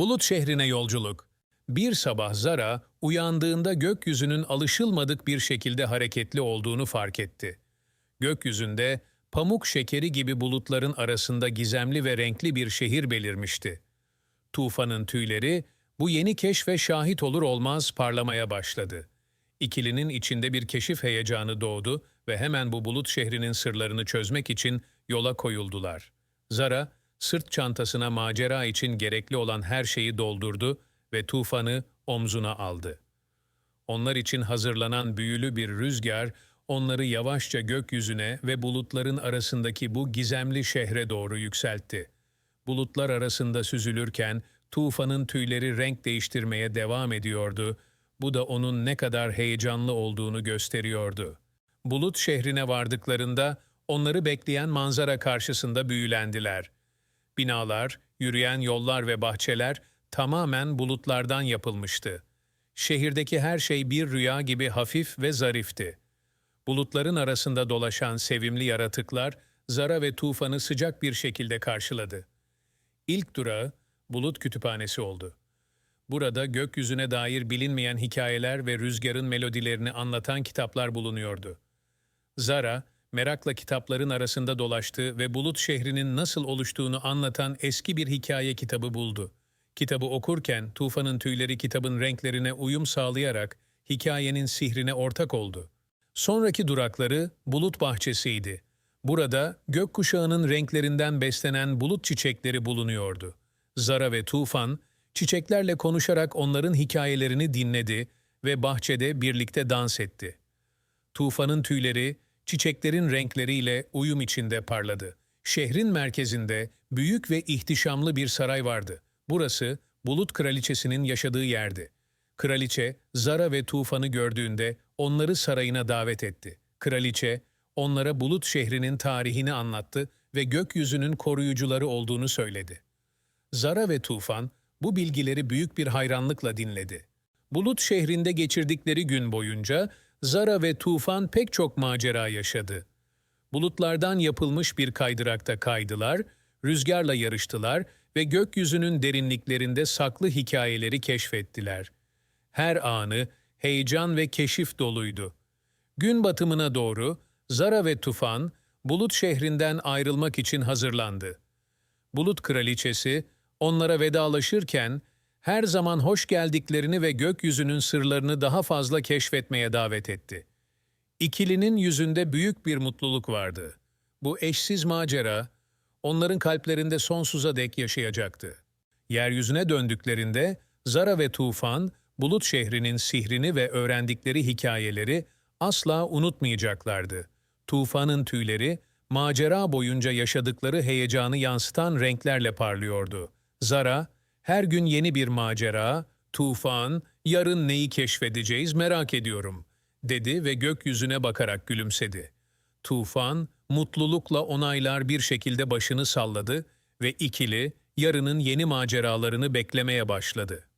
Bulut şehrine yolculuk. Bir sabah Zara uyandığında gökyüzünün alışılmadık bir şekilde hareketli olduğunu fark etti. Gökyüzünde pamuk şekeri gibi bulutların arasında gizemli ve renkli bir şehir belirmişti. Tufanın tüyleri bu yeni keşfe şahit olur olmaz parlamaya başladı. İkilinin içinde bir keşif heyecanı doğdu ve hemen bu bulut şehrinin sırlarını çözmek için yola koyuldular. Zara, sırt çantasına macera için gerekli olan her şeyi doldurdu ve tufanı omzuna aldı. Onlar için hazırlanan büyülü bir rüzgar, onları yavaşça gökyüzüne ve bulutların arasındaki bu gizemli şehre doğru yükseltti. Bulutlar arasında süzülürken tufanın tüyleri renk değiştirmeye devam ediyordu. Bu da onun ne kadar heyecanlı olduğunu gösteriyordu. Bulut şehrine vardıklarında onları bekleyen manzara karşısında büyülendiler. Binalar, yürüyen yollar ve bahçeler tamamen bulutlardan yapılmıştı. Şehirdeki her şey bir rüya gibi hafif ve zarifti. Bulutların arasında dolaşan sevimli yaratıklar Zara ve Tufan'ı sıcak bir şekilde karşıladı. İlk durağı Bulut Kütüphanesi oldu. Burada gökyüzüne dair bilinmeyen hikayeler ve rüzgarın melodilerini anlatan kitaplar bulunuyordu. Zara, merakla kitapların arasında dolaştı ve Bulut şehrinin nasıl oluştuğunu anlatan eski bir hikaye kitabı buldu. Kitabı okurken Tufan'ın tüyleri kitabın renklerine uyum sağlayarak hikayenin sihrine ortak oldu. Sonraki durakları Bulut Bahçesi'ydi. Burada gökkuşağının renklerinden beslenen bulut çiçekleri bulunuyordu. Zara ve Tufan, çiçeklerle konuşarak onların hikayelerini dinledi ve bahçede birlikte dans etti. Tufanın tüyleri, çiçeklerin renkleriyle uyum içinde parladı. Şehrin merkezinde büyük ve ihtişamlı bir saray vardı. Burası, Bulut Kraliçesi'nin yaşadığı yerdi. Kraliçe, Zara ve Tufan'ı gördüğünde onları sarayına davet etti. Kraliçe, onlara Bulut şehrinin tarihini anlattı ve gökyüzünün koruyucuları olduğunu söyledi. Zara ve Tufan bu bilgileri büyük bir hayranlıkla dinledi. Bulut şehrinde geçirdikleri gün boyunca Zara ve Tufan pek çok macera yaşadı. Bulutlardan yapılmış bir kaydırakta kaydılar, rüzgarla yarıştılar ve gökyüzünün derinliklerinde saklı hikayeleri keşfettiler. Her anı heyecan ve keşif doluydu. Gün batımına doğru Zara ve Tufan, Bulut şehrinden ayrılmak için hazırlandı. Bulut Kraliçesi onlara vedalaşırken her zaman hoş geldiklerini ve gökyüzünün sırlarını daha fazla keşfetmeye davet etti. İkilinin yüzünde büyük bir mutluluk vardı. Bu eşsiz macera onların kalplerinde sonsuza dek yaşayacaktı. Yeryüzüne döndüklerinde Zara ve Tufan, Bulut şehrinin sihrini ve öğrendikleri hikayeleri asla unutmayacaklardı. Tufanın tüyleri, macera boyunca yaşadıkları heyecanı yansıtan renklerle parlıyordu. Zara, her gün yeni bir macera, tufan, yarın neyi keşfedeceğiz merak ediyorum, dedi ve gökyüzüne bakarak gülümsedi. Tufan, mutlulukla onaylar bir şekilde başını salladı ve ikili, yarının yeni maceralarını beklemeye başladı.